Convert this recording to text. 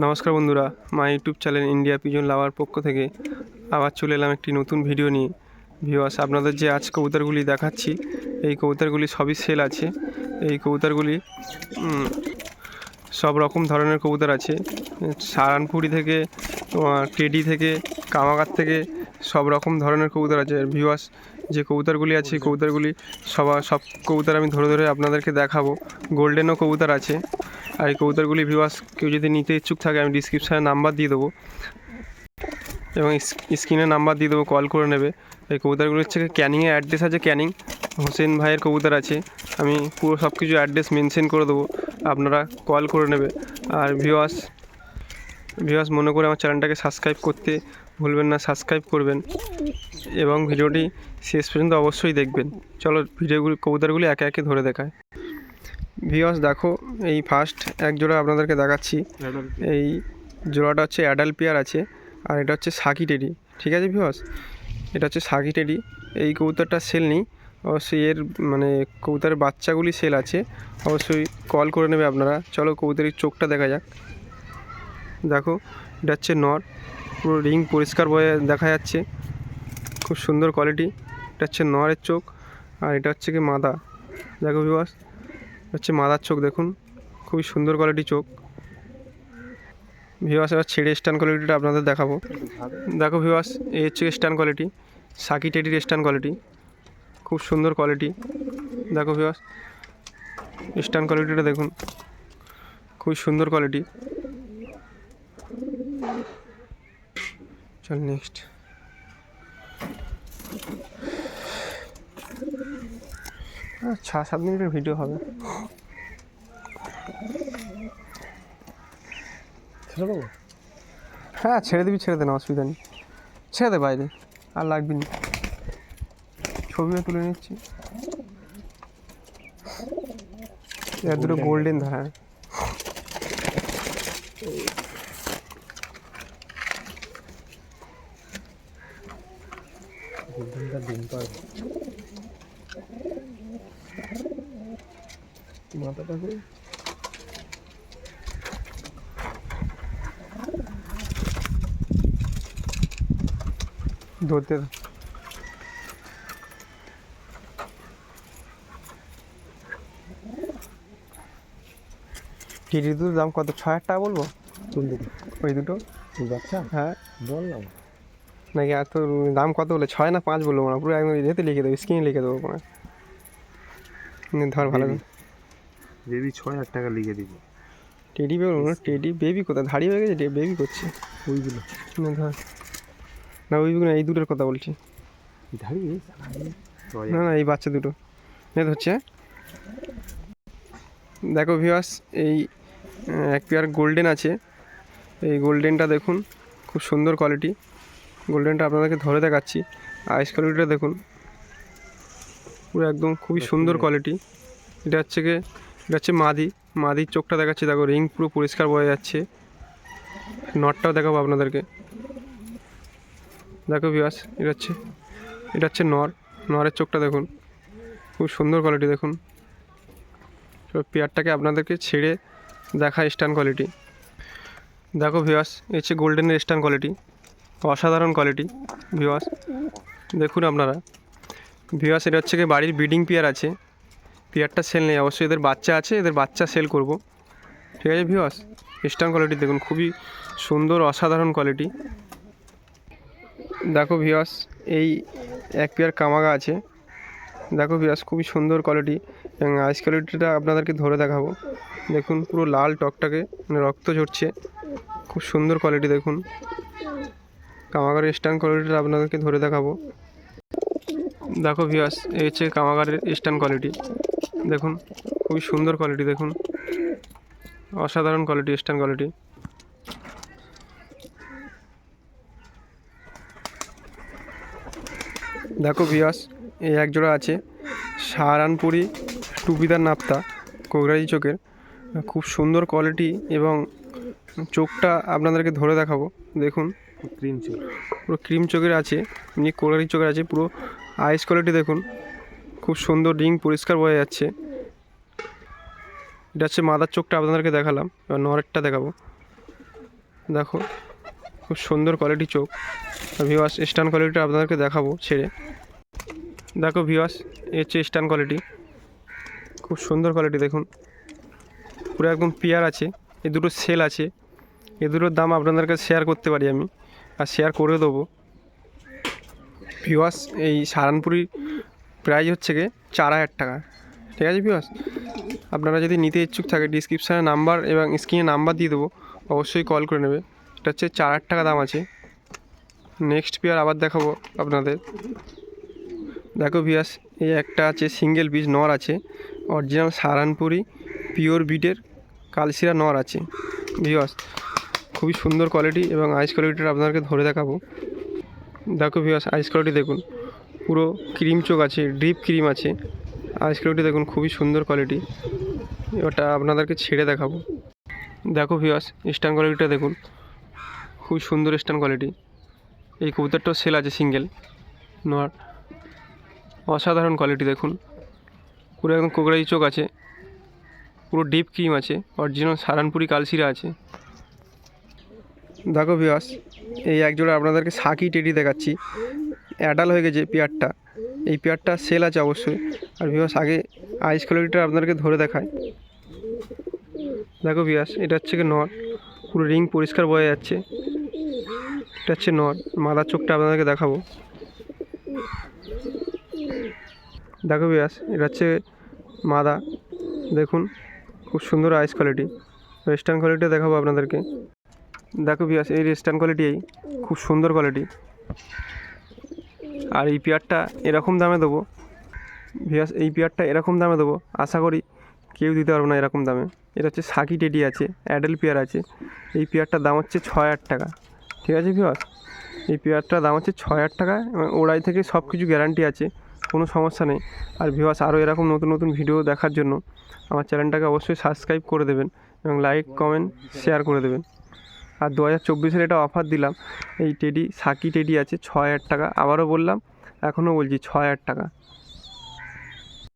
নমস্কার বন্ধুরা, my YouTube channel India pigeon lover পক্ষ থেকে আবার চলে এলাম একটি নতুন ভিডিও নিয়ে। ভিওয়াস আপনাদের যে আজ কবুতরগুলি দেখাচ্ছি, এই কবুতরগুলি সবই সেল আছে। এই কবুতরগুলি সব রকম ধরনের কবুতর আছে। সারানপুরি থেকে টেডি থেকে, কামাগার থেকে সব রকম ধরনের কবুতর আছে। ভিওয়াস যে কবুতরগুলি আছে কবুতরগুলি সবার সব কবুতর আমি ধরে ধরে আপনাদেরকে দেখাবো। গোল্ডেনও কবুতর আছে। আর এই কবুতরগুলি ভিওয়াস কেউ যদি নিতে ইচ্ছুক থাকে, আমি ডিসক্রিপশানে নাম্বার দিয়ে দেবো। এবং স্ক্রিনে নাম্বার দিয়ে দেবো কল করে নেবে। এই কবুতরগুলো হচ্ছে ক্যানিংয়ে অ্যাড্রেস আছে ক্যানিং। হোসেন ভাইয়ের কবুতর আছে। আমি পুরো সব কিছু অ্যাড্রেস মেনশন করে দেবো। আপনারা কল করে নেবে। আর ভিওয়াস ভিওয়াস মনে করে আমার চ্যানেলটাকে সাবস্ক্রাইব করতে ভুলবেন না সাবস্ক্রাইব করবেন। এবং ভিডিওটি শেষ পর্যন্ত অবশ্যই দেখবেন। চলো ভিডিওগুলি কবুতরগুলি একে একে ধরে দেখায়। ভিওয়াস দেখো এই ফার্স্ট এক জোড়া আপনাদেরকে দেখাচ্ছি। এই জোড়াটা হচ্ছে অ্যাডাল্ট পেয়ার আছে আর এটা হচ্ছে সাকি টেডি ঠিক আছে ভিওয়াস এটা হচ্ছে সাকি টেডি এই কবুতরটা সেল নেই অবশ্যই এর মানে কবুতরের বাচ্চাগুলি সেল আছে অবশ্যই কল করে নেবে আপনারা চলো কবুতরের চোখটা দেখা যাক। দেখো এটা হচ্ছে নর পুরো রিং পরিষ্কার বয়ে দেখা যাচ্ছে খুব সুন্দর কোয়ালিটি এটা হচ্ছে নরের চোখ আর এটা হচ্ছে কি মাদা। দেখো বিবাস হচ্ছে মাদার চোখ দেখুন, খুবই সুন্দর কোয়ালিটি চোখ। ভিওয়াস এবার ছেড়ে স্ট্যান্ড কোয়ালিটিটা আপনাদের দেখাবো। দেখো ভিওয়াস এই হচ্ছে স্ট্যান্ড কোয়ালিটি সাকি টেডির স্ট্যান্ড কোয়ালিটি খুব সুন্দর কোয়ালিটি দেখো ভিওয়াস স্ট্যান্ড কোয়ালিটিটা দেখুন, খুবই সুন্দর কোয়ালিটি চল নেক্সট ছ সাত মিনিটের ভিডিও হবে। ছেড়ে দেবো? হ্যাঁ ছেড়ে দিবি ছেড়ে দে না অসুবিধা নেই। ছেড়ে দে বাইরে আর লাগবি না। ছবিও তুলে নিচ্ছি। এর দুটো গোল্ডেন ধর। গোল্ডেনটা ডিম পারবে মাথাটা করে ধরতে। টিটি দুটোর দাম কত? ছ হাজার টাকা বলব? কোন ওই দুটো। বাচ্চা? হ্যাঁ। বললাম নাকি এত দাম কত বলে? ছয় না পাঁচ বলব না পুরো একদম ইয়েতে লিখে দেবো স্ক্রিনে লিখে দেবো কোনো ধর ভালো। বেবি ছ হাজার টাকা লিখে দিবি। টেডি বেবি না টেডি বেবি কোথায়? ধাড়ি হয়ে গেছে বেবি করছে। ওইগুলো। না ধর। না ওই না এই দুটোর কথা বলছি। না না এই বাচ্চা দুটো। নেট হচ্ছে হ্যাঁ? দেখো ভিওয়াস এই এক পেয়ার গোল্ডেন আছে। এই গোল্ডেনটা দেখুন খুব সুন্দর কোয়ালিটি গোল্ডেনটা আপনাদেরকে ধরে দেখাচ্ছি। আইস কোয়ালিটিটা দেখুন। পুরো একদম খুবই সুন্দর কোয়ালিটি এটা হচ্ছে গিয়ে এটা হচ্ছে মাদি। মাদির চোখটা দেখাচ্ছি দেখো রিং পুরো পরিষ্কার বোঝা যাচ্ছে। নটটাও দেখাবো আপনাদেরকে। দেখো ভিওয়াস এটা হচ্ছে এটা হচ্ছে নর নরের চোখটা দেখুন। খুব সুন্দর কোয়ালিটি দেখুন। পেয়ারটাকে আপনাদেরকে ছেড়ে দেখা স্ট্যান্ড কোয়ালিটি দেখো ভিওয়াস এই হচ্ছে গোল্ডেনের স্ট্যান্ড কোয়ালিটি অসাধারণ কোয়ালিটি ভিওয়াস দেখুন আপনারা। ভিওয়াস এটা হচ্ছে কি বাড়ির ব্রিডিং পেয়ার আছে। পেয়ারটা সেল নেই। অবশ্যই এদের বাচ্চা আছে, এদের বাচ্চা সেল করব। ঠিক আছে ভিওয়াস স্ট্যান্ড কোয়ালিটি দেখুন, খুবই সুন্দর, অসাধারণ কোয়ালিটি দেখো ভিওয়াস এই এক পেয়ার কামাগা আছে। দেখো ভিওয়াস খুবই সুন্দর কোয়ালিটি এবং আইস কোয়ালিটিটা আপনাদেরকে ধরে দেখাবো। দেখুন, পুরো লাল টকটাকে মানে রক্ত ঝরছে। খুব সুন্দর কোয়ালিটি দেখুন। কামাগারের স্ট্যান্ড কোয়ালিটিটা আপনাদেরকে ধরে দেখাবো। দেখো ভিওয়াস এই হচ্ছে কামাগারের স্ট্যান্ড কোয়ালিটি। দেখুন, খুবই সুন্দর কোয়ালিটি, দেখুন। অসাধারণ কোয়ালিটি, স্ট্যান্ড কোয়ালিটি। দেখো ভিয়াস এই এক জোড়া আছে সাহারানপুরি টুপিদার নাপ্তা কোগরাজি চোখের। খুব সুন্দর কোয়ালিটি এবং চোখটা আপনাদেরকে ধরে দেখাবো। দেখুন ক্রিম চল পুরো ক্রিম চোখের আছে, এমনি কোলারি চোখের আছে, পুরো আইস কোয়ালিটি দেখুন। খুব সুন্দর রিং, পরিষ্কার বোঝা যাচ্ছে। এটা হচ্ছে মাদার চোখটা আপনাদেরকে দেখালাম, এবার নরেরটা দেখাবো। দেখো, খুব সুন্দর কোয়ালিটি চোখ। ভিওয়াস স্টান কোয়ালিটিটা আপনাদেরকে দেখাবো ছেড়ে। দেখো ভিওয়াস এ হচ্ছে স্টান কোয়ালিটি খুব সুন্দর কোয়ালিটি দেখুন। পুরো একদম পিয়ার আছে এ দুটো সেল আছে। এ দুটোর দাম আপনাদের কাছে শেয়ার করতে পারি আমি। আর শেয়ার করে দেবো। ভিওয়াস এই সারানপুরি প্রাইস হচ্ছে গিয়ে চার হাজার টাকা। ঠিক আছে ভিওয়াস আপনারা যদি নিতে ইচ্ছুক থাকে ডিসক্রিপশানে নাম্বার এবং স্ক্রিনে নাম্বার দিয়ে দেবো। অবশ্যই কল করে নেবে। এটা হচ্ছে চার হাজার টাকা দাম আছে। নেক্সট পেয়ার আবার দেখাবো আপনাদের। দেখো ভিয়াস এই একটা আছে সিঙ্গেল পিস নর আছে। অরিজিনাল সারানপুরি পিওর বিটের কালশিরা নর আছে। ভিওয়াস খুবই সুন্দর কোয়ালিটি এবং আইস কোয়ালিটিটা আপনাদেরকে ধরে দেখাবো। দেখো ভিওয়াস আইস কোয়ালিটি দেখুন। পুরো ক্রিম চোখ আছে ড্রিপ ক্রিম আছে। আইস কোয়ালিটি দেখুন, খুবই সুন্দর কোয়ালিটি ওটা আপনাদেরকে ছেড়ে দেখাবো। দেখো ভিওয়াস স্ট্যান্ড কোয়ালিটিটা দেখুন। খুব সুন্দর স্ট্যান্ড কোয়ালিটি এই কবুতরটাও সেল আছে সিঙ্গেল নোয়ার। অসাধারণ কোয়ালিটি দেখুন। পুরো একদম কোকড়াই চোখ আছে। পুরো ডিপ ক্রিম আছে। অরিজিনাল সারানপুরি কালশিরা আছে। দেখো ভিওয়াস এই একজোড়া আপনাদেরকে সাকি টেডি দেখাচ্ছি। অ্যাডাল হয়ে গেছে পেয়ারটা। এই পেয়ারটা সেল আছে অবশ্যই। আর ভিওয়াস আগে আইস কোয়ালিটিটা আপনাদেরকে ধরে দেখায় দেখো ভিয়াস এটা হচ্ছে কি নট। পুরো রিং পরিষ্কার বোঝা যাচ্ছে। এটা হচ্ছে নট। মাদার চোখটা আপনাদেরকে দেখাবো। দেখো ভিয়াস এটা হচ্ছে মাদা। দেখুন, খুব সুন্দর আইস কোয়ালিটি ওয়েস্টার্ন কোয়ালিটি দেখাবো আপনাদেরকে। দেখো ভিয়াস এই ওয়েস্টার্ন কোয়ালিটি এই, খুব সুন্দর কোয়ালিটি আর এই পেয়ারটা এরকম দামে দেবো। ভিয়াস এই পেয়ারটা এরকম দামে দেবো। আশা করি কেউ দিতে পারব না এরকম দামে। এটা হচ্ছে সাকি টেডি আছে অ্যাডেল পেয়ার আছে। এই পেয়ারটার দাম হচ্ছে ছয় হাজার টাকা। ঠিক আছে ভিওয়াস এই পেয়ারটার দাম হচ্ছে ছয় হাজার টাকা এবং ওড়াই থেকে সব কিছু গ্যারান্টি আছে, কোনো সমস্যা নেই। আর ভিওয়াস আরও এরকম নতুন নতুন ভিডিও দেখার জন্য আমার চ্যানেলটাকে অবশ্যই সাবস্ক্রাইব করে দেবেন এবং লাইক কমেন্ট শেয়ার করে দেবেন। আর দু হাজার চব্বিশের এটা অফার দিলাম। এই টেডি সাকি টেডি আছে ছ হাজার টাকা। আবারও বললাম, এখনও বলছি ছ হাজার টাকা।